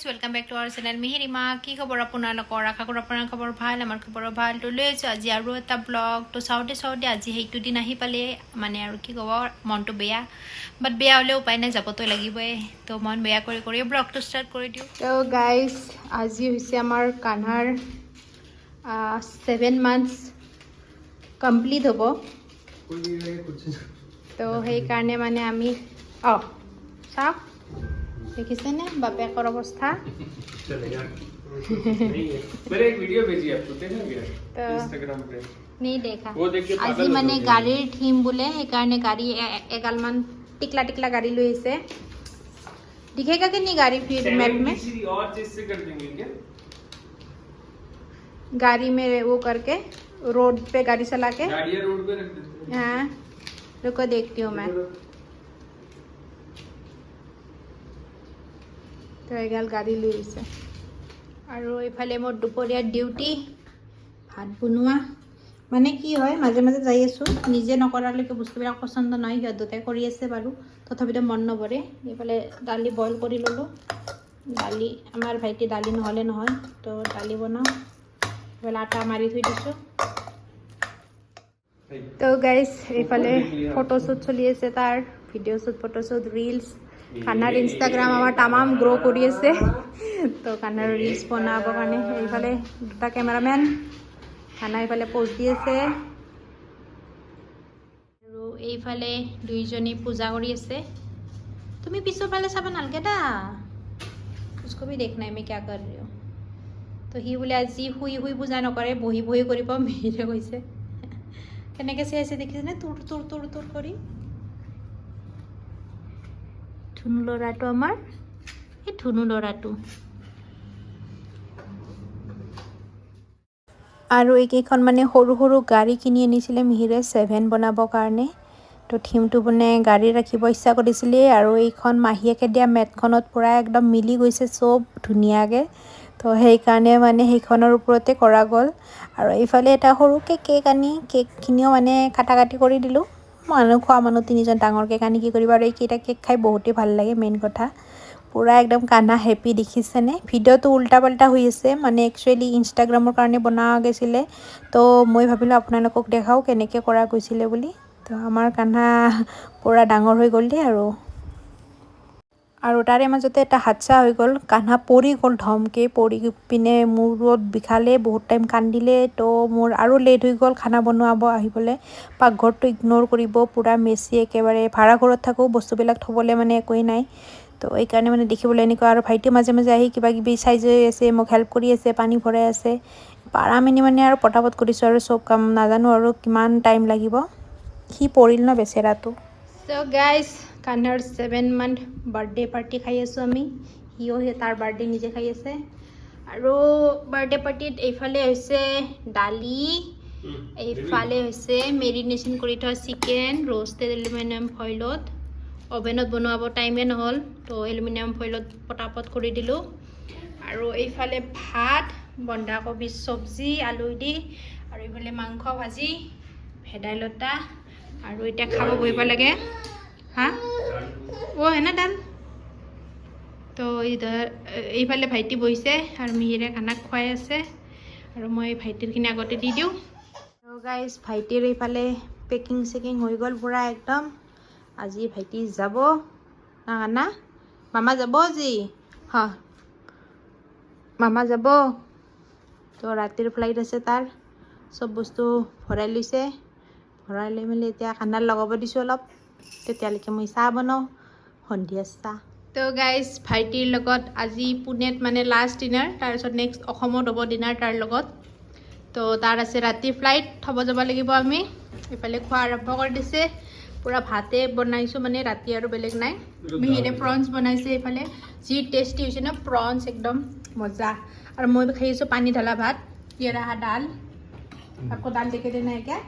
Guys welcome back to our channel Mihirima কি খবৰ আপোনালোকৰ আশা কৰোঁ আপোনাৰ খবৰ ভালো? আমাৰ খবৰো ভালো। তো লৈ আছোঁ আজি আৰু এটা ব্লগ তো চাওঁতে চাওঁতে আজি সেইটো দিন আহি পালে মানে আৰু কি ক'ব মনটো বেয়া। বাট বেয়া হ'লেও উপায় নাই যাবতো লাগিবই। তো মন বেয়া কৰি কৰি ব্লগটো ষ্টাৰ্ট কৰি দিওঁ। তো গাইজ আজি হৈছে আমাৰ কান্হাৰ ছেভেন মান্থছ কমপ্লিট হ'ব। তো সেইকাৰণে মানে আমি অঁ চাওক। দেখিছেনে বাপেকৰ অৱস্থা चलेगा नहीं है मैंने एक वीडियो भेजी आपको देखा क्या तो- इंस्टाग्राम पे নি দেখা वो देख के আজি पागल हो মানে गए। গাড়ীৰ থিম বোলে সেইকাৰণে গাড়ী এ- এগালমান টিকলা টিকলা গাড়ী লৈ আহিছে दिखेगा कि नहीं गाड़ी फिर मैप में किसी और चीज से कर देंगे क्या गाड़ी में वो करके रोड पे गाड़ी चला के गाड़ियाँ रोड पे रख देते हैं हाँ रुको देखती हूँ मैं এগাল গাড়ী লৈ আহিছে আৰু এইফালে মোৰ দুপৰীয়া ডিউটি, ভাত বনোৱা। মানে কি হয়, মাজে মাজে যাই আছোঁ। নিজে নকৰালৈকে বস্তুবিলাক পচন্দ নহয়, সিহঁত দুটাই কৰি আছে বাৰু। তথাপিতো মন নভৰে। এইফালে দালি বইল কৰি ল'লোঁ। দালি, আমাৰ ভাইটি দালি নহ'লে নহয়, তো দালি বনাওঁ। এইফালে আটা মাৰি থৈ দিছোঁ। তো গাইজ এইফালে ফটোশ্বুট চলি আছে তাৰ ভিডিঅ' শ্বুট ফটোশ্বুট ৰিলছ খানাৰ ইনষ্টাগ্ৰাম আমাৰ তামাম গ্ৰ' কৰি আছে তো খানাৰ ৰিলছ বনাবৰ কাৰণে এইফালে দুটা কেমেৰামেন খানা এইফালে প'ষ্ট দি আছে আৰু এইফালে দুইজনী পূজা কৰি আছে তুমি পিছৰ ফালে চাব নালাগে দা उसको भी देखना है मैं क्या कर रही हूँ তো সি বোলে আজি শুই শুই পূজা নকৰে বহি বহি কৰিব মিহিৰে কৈছে কেনেকৈ চাই আছে দেখিছেনে তোৰ তোৰ তোৰ তোৰ কৰি ধুনু ল'ৰাটো আমাৰ। এই ধুনু ল'ৰাটো। আৰু এইকেইখন মানে সৰু সৰু গাড়ী কিনি আনিছিলে মিহিৰে ছেভেন বনাবৰ কাৰণে। তো থিমটো মানে গাড়ী ৰাখিব ইচ্ছা কৰিছিলে আৰু এইখন মাহীয়েকে দিয়া মেটখনত পূৰা একদম মিলি গৈছে চব ধুনীয়াকৈ। তো সেইকাৰণে মানে সেইখনৰ ওপৰতে কৰা গ'ল। আৰু এইফালে এটা সৰুকৈ কেক আনি কেকখিনিও মানে কাটা কাটি কৰি দিলোঁ। মানুহ খোৱা মানুহ তিনিজন ডাঙৰ কেক কি কৰিবা আৰু এইকেইটা কেক খাই বহুতেই ভালো লাগে মেইন কথা। পূৰা একদম কানা হেপি দেখিছেনে? ভিডিঅ'টো উল্টা পাল্টা হৈ আছে মানে একচুৱেলি ইনষ্টাগ্ৰামৰ কাৰণে বনোৱা গৈছিলে। তো মই ভাবিলোঁ আপোনালোকক দেখাওঁ কেনেকৈ কৰা গৈছিলে বুলি। তো আমাৰ কানা পূৰা ডাঙৰ হৈ গ'ল দেই আৰু। আৰু তাৰে মাজতে এটা হাদচা হৈ গ'ল কান্হা পৰি গ'ল ধমকৈ, পৰি পিনে মূৰত বিষালে, বহুত টাইম কান্দিলে, তো মোৰ আৰু লেট হৈ গ'ল খানা বনোৱাব আহিবলৈ। পাকঘৰটো ইগন'ৰ কৰিব, পূৰা মেচি একেবাৰে ভাড়া ঘৰত থাকোঁ, বস্তুবিলাক থ'বলৈ মানে একোৱেই নাই। তো এইকাৰণে মানে দেখিবলৈ এনেকুৱা আৰু ভাইটিও মাজে মাজে আহি কিবা কিবি চাই যাই আছে, মোক হেল্প কৰি আছে, পানী ভৰাই আছে। পাৰা মিনি মানে আৰু পটাপট কৰিছোঁ আৰু চব কাম, নাজানো আৰু কিমান টাইম লাগিব। সি পৰিল ন বেচেৰাটো। চ' গাইজ কান্নাৰ ছেভেন মান্থ বাৰ্থডে পাৰ্টি খাই আছোঁ আমি। সিও সেই তাৰ বাৰ্থডে নিজে খাই আছে। আৰু বাৰ্থডে পাৰ্টিত এইফালে হৈছে দালি, এইফালে হৈছে মেৰিনেশ্যন কৰি থোৱা চিকেন ৰ'ষ্টেড এলুমিনিয়াম ফইলত অভেনত বনোৱাব টাইমে নহ'ল, তো এলুমিনিয়াম ফইলত পটাপট কৰি দিলোঁ। আৰু এইফালে ভাত, বন্ধাকবি চব্জি, আলু দি, আৰু এইফালে মাংস ভাজি, ভেদাইলতা, আৰু এতিয়া খাব বহিব লাগে। তো ইধৰ এইফালে ভাইটি বহিছে আৰু মিহিৰে খানা খুৱাই আছে আৰু মই ভাইটিৰখিনি আগতে দি দিওঁ আৰু গাইজ ভাইটিৰ এইফালে পেকিং চেকিং হৈ গ'ল পূৰা একদম আজি ভাইটি যাব না না মামা যাব আজি হা মামা যাব তো ৰাতিৰ ফ্লাইট আছে তাৰ চব বস্তু ভৰাই লৈছে ভৰাই লৈ মেলি এতিয়া কান্দাৰ লগাব দিছোঁ অলপ তেতিয়ালৈকে মই চাহ বনাওঁ সন্ধিয়া চাহ। তো গাইজ ভাইটিৰ লগত আজি পুনেত মানে লাষ্ট ডিনাৰ তাৰপিছত নেক্সট অসমত হ'ব ডিনাৰ তাৰ লগত। তো তাৰ আছে ৰাতি ফ্লাইট থ'ব যাব লাগিব আমি। এইফালে খোৱা আৰম্ভ কৰি দিছে পূৰা ভাতে বনাইছোঁ মানে ৰাতি আৰু বেলেগ নাই। মিহিৰে প্ৰনছ বনাইছে এইফালে। যি টেষ্টি হৈছে ন প্ৰনছ একদম মজা। আৰু মই খাইছোঁ পানী ঢালা ভাত কিয়া দাল আকৌ দাল দেখি নাইকিয়া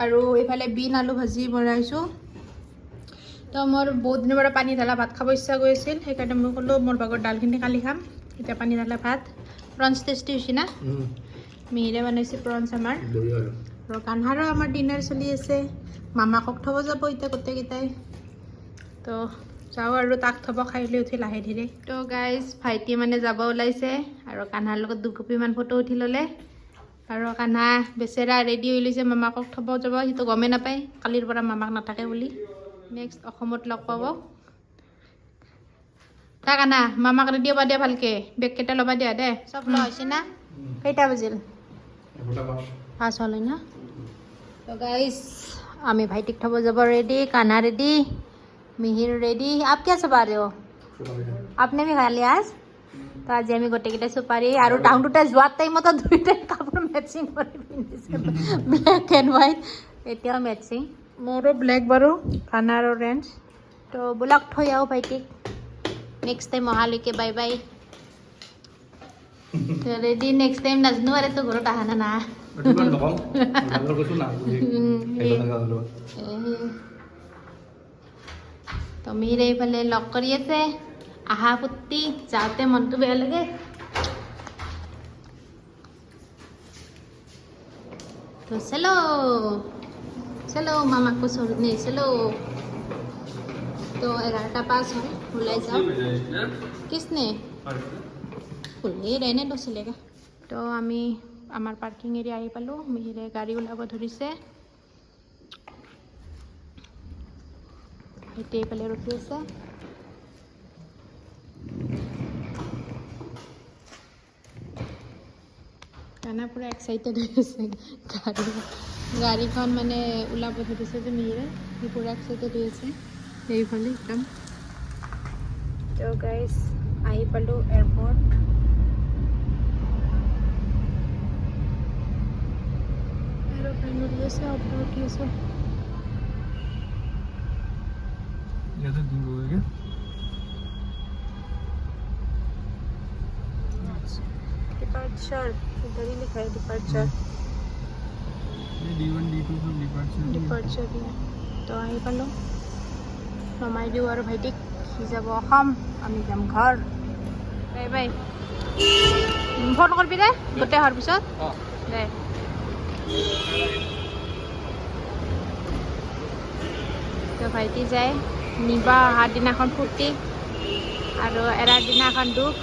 আৰু এইফালে বিন আলু ভাজি বনাইছোঁ। তো মোৰ বহুত দিনৰ পৰা পানী ঢালা ভাত খাব ইচ্ছা গৈ আছিল সেইকাৰণে মই ক'লোঁ মোৰ ভাগৰ দালখিনি কালি খাম এতিয়া পানী ঢালা ভাত। প্ৰনছ টেষ্টি হৈছে না? মিহিৰে বনাইছে প্ৰনছ আমাৰ। আৰু। কান্হাৰো আমাৰ ডিনাৰ চলি আছে। মামাকক থ'ব যাব এতিয়া গোটেইকেইটাই। তো যাওঁ আৰু তাক থব খাই লৈ উঠি লাহে ধীৰে। তো গাইজ ভাইটি মানে যাব ওলাইছে আৰু কান্হাৰ লগত দুকপিমান ফটো উঠি ল'লে। আৰু কানা বেচেৰা ৰেডি হৈ লৈছে মামাকক থব যাব সিটো গমেই নাপায়। কালিৰ পৰা মামাক নাথাকে বুলি। নেক্সট অসমত লগ পাব। তাক আনা মামাক ৰেডি হ'ব দিয়া ভালকে। বেগ কেইটা ল'বা দিয়া দে। চব লোৱা হৈছে না? কেইটা বাজিল? পাঁচ। হ'ল হয় নাইছ আমি ভাইটিক থব যাব ৰেডি কানা ৰেডি মিহিৰ ৰেডি আপ চাবা আছে বাৰু আপুনি ভালে আছে তো আজি আমি গোটেইকেইটা চুপাৰী আৰু টাউন দুটা যোৱাৰ টাইমতো দুয়োটাই কাপোৰ মেচিং কৰি পিন্ধিছে ব্লেক এণ্ড হোৱাইট এতিয়াও মেচিং মোৰো ব্লেক বাৰু কানাৰ অৰেঞ্জ তো বোলক থৈ আহোঁ ভাইটিক next time অহালৈকে bye bye ready next time নাজানো আৰু তো ঘৰত অহা না না তো এইফালে লগ কৰি আছে আহা পুত্তি যাওঁতে মনটো বেয়া লাগে তো চলো চলো মামাকো চল নে চলো তো এঘাৰটা পাঁচ হ'ল ওলাই যাওঁ কিসনে খুলি रहने दो चलेगा তো আমি আমাৰ পাৰ্কিং এৰিয়া আহি পালোঁ মিহিৰে গাড়ী ওলাব ধৰিছে ভাইটি এইফালে ৰখি আছে কানা পুৰা এক্সাইটেড হৈ আছে গাড়ী গাড়ীখন মানে ওলাব ধৰিছে যে মিহিৰে সি পুৰা এক্সাইটেড হৈ আছে এইফালে একদম তো গাইজ আহি পালোঁ এয়াৰপৰ্ট এৰোপ্লেন উৰি আছে ওপৰত উঠি আছে डिपार्चर इधर ही लिखा है डिपार्चर ডিপাৰ্চাৰ দিয়ে তো আহি পালোঁ নমাই দিওঁ আৰু ভাইটিক সি যাব অসম আমি যাম ঘৰ বাই বাই ফোন কৰিবি দে গোটেই অহাৰ পিছত দে তো ভাইটি যায় নিবা অহাৰ দিনাখন ফূৰ্তি আৰু এৰাৰ দিনাখন দুখ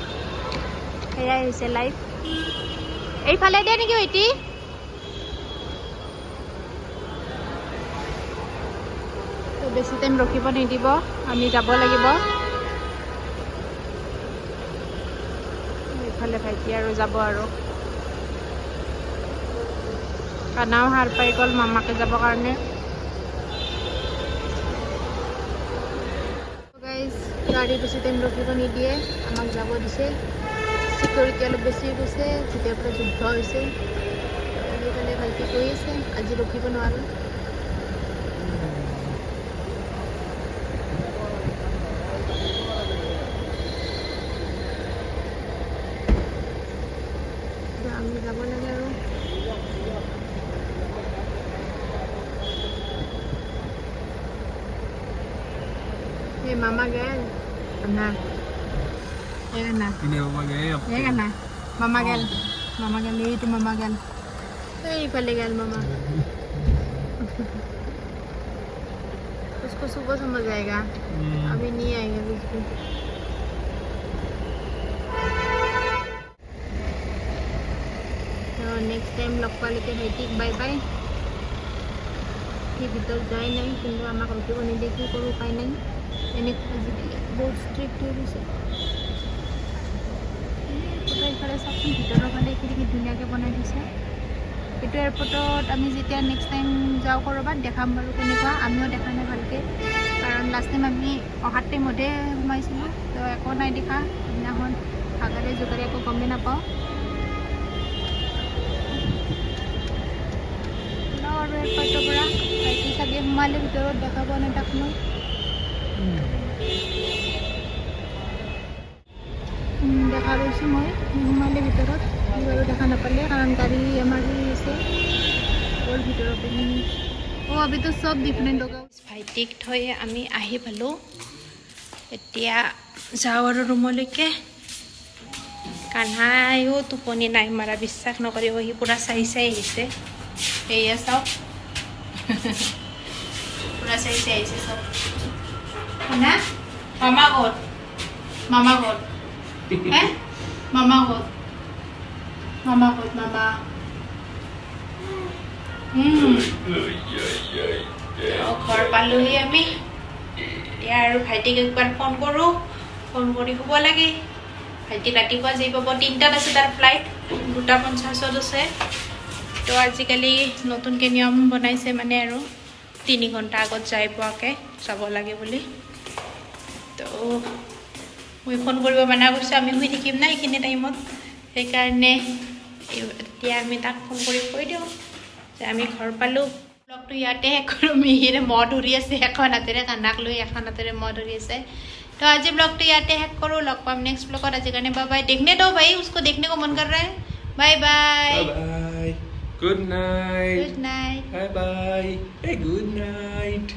সেয়াই হৈছে লাইফ এইফালে দিয়ে নেকি ভাইটি? তো বেছি টাইম ৰখিব নিদিব আমি যাব লাগিব। এইফালে ভাইটি আৰু যাব আৰু। কানাও সাৰ পাই গ'ল মামাকে যাবৰ কাৰণে। গাড়ী বেছি টাইম ৰখিব নিদিয়ে আমাক যাব দিছে। চিকিউৰিটি অলপ বেছি হৈ গৈছে যেতিয়াৰ পৰা যুদ্ধ হৈছে সেইকাৰণে ভাইটি কৈ আছে আজি ৰখিব নোৱাৰোঁ তো আমি যাব লাগে আৰু এই মামা গেল না এই না এই না মামা গেল মামা গেল এইটো মামা গেল এইফালে গেল মামা उसको सुबह समझ आएगा अभी नहीं आएंगे कुछ भी তো নেক্সট টাইম লগ পালেকে ভাইটিক বাই বাই সি ভিতৰত যোৱাই নাই কিন্তু আমাক ৰখিব নিদিয়ে কি কৰোঁ উপায় নাই এনেকুৱা আজিকালি বহুত ষ্ট্ৰিক্ট হৈ গৈছে ইফালে চাওকচোন ভিতৰৰ ফালে এইখিনি ধুনীয়াকৈ বনাই দিছে। এইটো এয়াৰপৰ্টত আমি যেতিয়া নেক্সট টাইম যাওঁ ক'ৰবাত দেখাম বাৰু কেনেকুৱা। আমিও দেখা নাই ভালকৈ। কাৰণ লাষ্ট টাইম আমি অহাৰ টাইমতহে সোমাইছিলোঁ। তো একো নাই দেখা। সেইদিনাখন ভাগাৰে জোগাৰে একো গমেই নাপাওঁ। আৰু এয়াৰপৰ্টৰ পৰা। ভাইটি চাগে সোমালে ভিতৰত দেখা পোৱা নাই তাক মই? দেখা পাইছোঁ মই সোমালে ভিতৰত। বাৰু দেখা নাপালে, কাৰণ গাড়ী আমাৰ আছে। বৰ ভিতৰৰ অঁ আমিতো চব ডিফাৰেণ্ট লগা ভাইটিক থৈ আমি আহি পালোঁ। এতিয়া যাওঁ আৰু ৰুমলৈকে। কান্হাইও টোপনি নাই, মাৰা বিশ্বাস নকৰিব, সি পূৰা চাই চাই আহিছে। এয়া চাওক। পূৰা চাই চাই আহিছে চব। কান্হা মামা ক'ত মামা ক'ত ক'ত মামা ক'ত মামা উম তো ঘৰ পালোহি আমি এতিয়া আৰু ভাইটিক একবাৰ ফোন কৰোঁ ফোন কৰি শুব লাগে ভাইটিক ৰাতিপুৱা যাই পাব তিনিটাত আছে তাৰ ফ্লাইট দুটা পঞ্চাছত আছে তো আজিকালি নতুনকৈ নিয়ম বনাইছে মানে আৰু তিনি ঘণ্টা আগত যাই পোৱাকৈ যাব লাগে বুলি তো মই ফোন কৰিব মানা কৰিছোঁ আমি শুই থাকিম না এইখিনি টাইমত সেইকাৰণে এতিয়া আমি তাক ফোন কৰি কৈ দিওঁ যে আমি ঘৰ পালোঁ ব্লগটো ইয়াতে শেষ কৰোঁ মিহিৰে মহ ধৰি আছে এখন হাতেৰে কান্দাক লৈ এখন হাতেৰে মহ ধৰি আছে তো আজি ব্লগটো ইয়াতে শেষ কৰোঁ লগ পাম নেক্সট ব্লগত আজি কাৰণে বাই বাই দেখনে তো ভাই উচক দেখনে কো মন কৰ ৰা bye bye good night good night bye bye good night